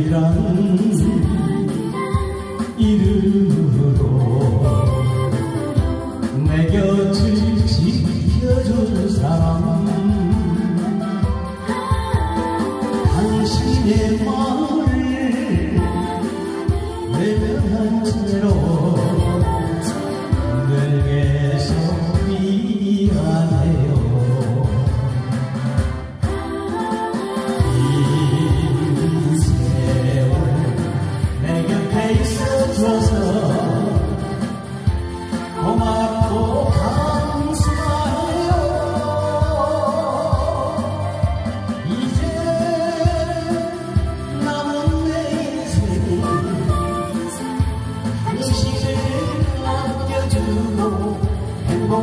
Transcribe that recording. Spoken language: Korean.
이 이름으로 내 곁을 지켜준 사람. 당신의 마음을 외면한 채로 고맙고 감사해요. 이제 남은 내 인생은 그 시대에 남겨주고 행복한